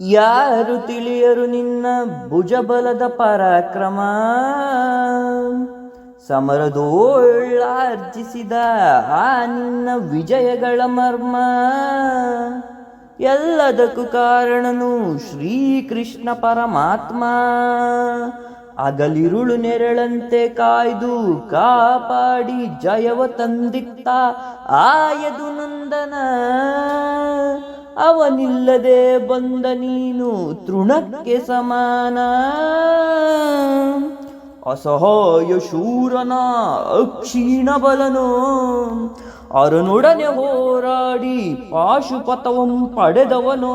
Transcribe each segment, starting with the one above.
ಯಾರು ತಿಳಿಯರು ನಿನ್ನ ಭುಜಬಲದ ಪರಾಕ್ರಮ? ಸಮರದೋಳ್ಳಾರ್ಜಿಸಿದ ಆ ನಿನ್ನ ವಿಜಯಗಳ ಮರ್ಮ? ಎಲ್ಲದಕ್ಕೂ ಕಾರಣನು ಶ್ರೀಕೃಷ್ಣ ಪರಮಾತ್ಮ. ಅಗಲಿರುಳು ನೆರಳಂತೆ ಕಾಯ್ದು ಕಾಪಾಡಿ ಜಯವ ತಂದಿತ್ತ ಆಯದು ನಂದನ. ಅವನಿಲ್ಲದೆ ಬಂದ ನೀನು ತೃಣಕ್ಕೆ ಸಮಾನ. ಅಸಹಾಯ ಶೂರನ ಅಕ್ಷೀಣ ಬಲನು. ಅರನೊಡನೆ ಹೋರಾಡಿ ಪಾಶುಪಥವಂ ಪಡೆದವನು.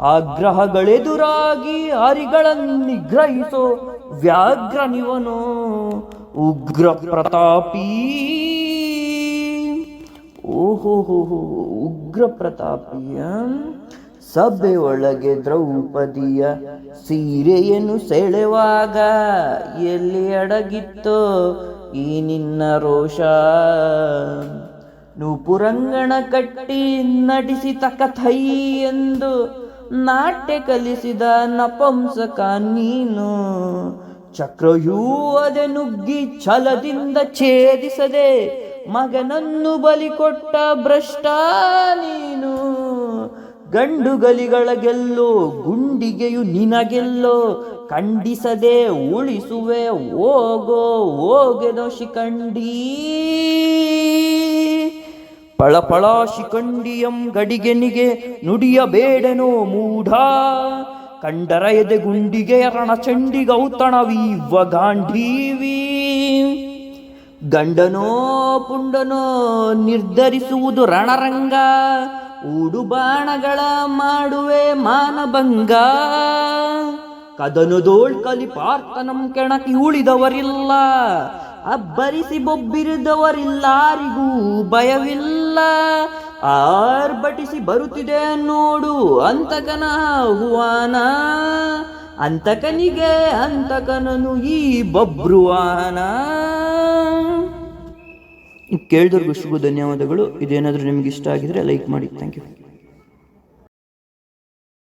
ಆಗ್ರಹಗಳೆದುರಾಗಿ ಹರಿಗಳನ್ನು ನಿಗ್ರಹಿಸೋ ವ್ಯಾಘ್ರನಿವನು. ಉಗ್ರ ಪ್ರತಾಪೀ ಓಹೋ ಹೋ ಹೋ ಉಗ್ರ ಪ್ರತಾಪಿಯ ಸಭೆ ಒಳಗೆ ದ್ರೌಪದಿಯ ಸೀರೆಯನ್ನು ಸೆಳೆವಾಗ ಎಲ್ಲಿ ಅಡಗಿತ್ತೋ ಈ ನಿನ್ನ ರೋಷ? ನೂಪುರಂಗಣ ಕಟ್ಟಿ ನಟಿಸಿತ ಕಥೈ ಎಂದು ನಾಟ್ಯ ಕಲಿಸಿದ ನಪಂಸಕ ನೀನು ಚಕ್ರಯೂ ಅದೆ ನುಗ್ಗಿ ಛಲದಿಂದ ಛೇದಿಸದೆ ಮಗನನ್ನು ಬಲಿ ಕೊಟ್ಟ ಭ್ರಷ್ಟ ನೀನು. ಗಂಡುಗಲಿಗಳ ಗೆಲ್ಲೋ, ಗುಂಡಿಗೆಯು ನಿನಗೆಲ್ಲೋ. ಖಂಡಿಸದೆ ಉಳಿಸುವೆ, ಹೋಗೋ, ಹೋಗೆನೋ ಶಿಖಂಡಿ. ಪಳಪಳ ಶಿಖಂಡಿಯಂ ಗಡಿಗೆನಿಗೆ ನುಡಿಯಬೇಡನೋ ಮೂಢ. ಕಂಡರ ಎದೆ ಗುಂಡಿಗೆ ರಣಚಂಡಿಗೌತಣವೀವ ಗಾಂಧೀವಿ. ಗಂಡನೋ ಪುಂಡನೋ ನಿರ್ಧರಿಸುವುದು ರಣರಂಗ, ಉಡುಬಾಣಗಳ ಮಾಡುವೆ ಮಾನಭಂಗ. ಕದನದೋಳ್ ಕಲಿ ಪಾರ್ಥನಂ ಕೆಣಕಿ ಉಳಿದವರಿಲ್ಲ, ಅಬ್ಬರಿಸಿ ಬೊಬ್ಬಿರಿದವರಿಲ್ಲಾರಿಗೂ ಭಯವಿಲ್ಲ. ಆರ್ಭಟಿಸಿ ಬರುತ್ತಿದೆ ನೋಡು ಅಂತಕನ ಆಹ್ವಾನ ಅಂತಕನಿಗೆ ಅಂತಕನನು ಈ ಬಬ್ರುವಾನ. ಕೇಳಿದವ್ರಿಗೂ ಶುಭ ಧನ್ಯವಾದಗಳು. ಇದೇನಾದರೂ ನಿಮ್ಗೆ ಇಷ್ಟ ಆಗಿದ್ರೆ ಲೈಕ್ ಮಾಡಿ. Thank you